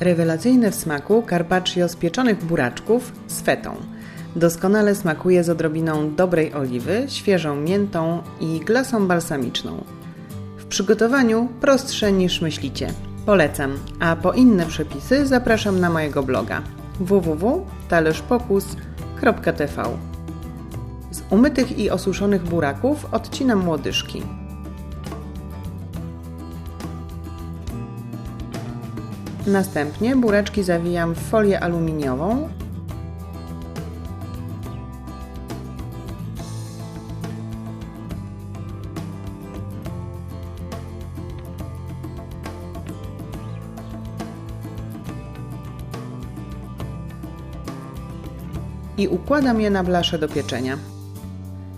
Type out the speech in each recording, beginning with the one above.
Rewelacyjne w smaku carpaccio z pieczonych buraczków z fetą. Doskonale smakuje z odrobiną dobrej oliwy, świeżą miętą i glasą balsamiczną. W przygotowaniu prostsze niż myślicie. Polecam, a po inne przepisy zapraszam na mojego bloga www.talerzpokus.tv Z umytych i osuszonych buraków odcinam łodyżki. Następnie buraczki zawijam w folię aluminiową i układam je na blasze do pieczenia.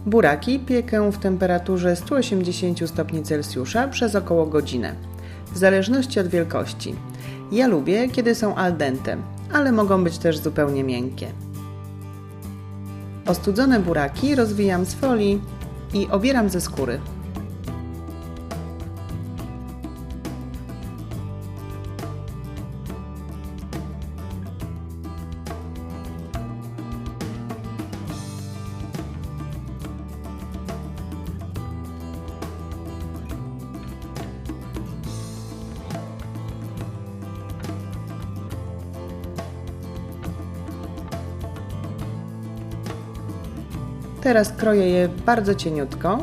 Buraki piekę w temperaturze 180 stopni Celsjusza przez około godzinę, w zależności od wielkości. Ja lubię, kiedy są al dente, ale mogą być też zupełnie miękkie. Ostudzone buraki rozwijam z folii i obieram ze skóry. Teraz kroję je bardzo cieniutko.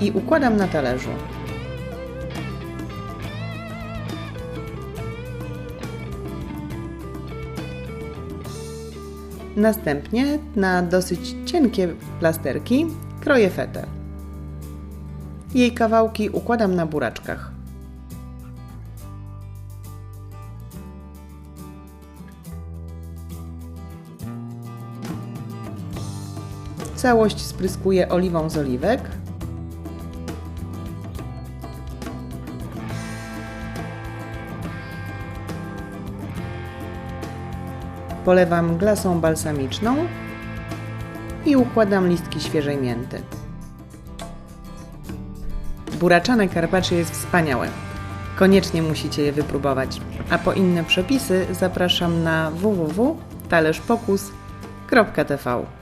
I układam na talerzu. Następnie na dosyć cienkie plasterki kroję fetę. Jej kawałki układam na buraczkach. Całość spryskuję oliwą z oliwek. Polewam glasą balsamiczną i układam listki świeżej mięty. Buraczane carpaccio jest wspaniałe. Koniecznie musicie je wypróbować. A po inne przepisy zapraszam na www.talerzpokus.tv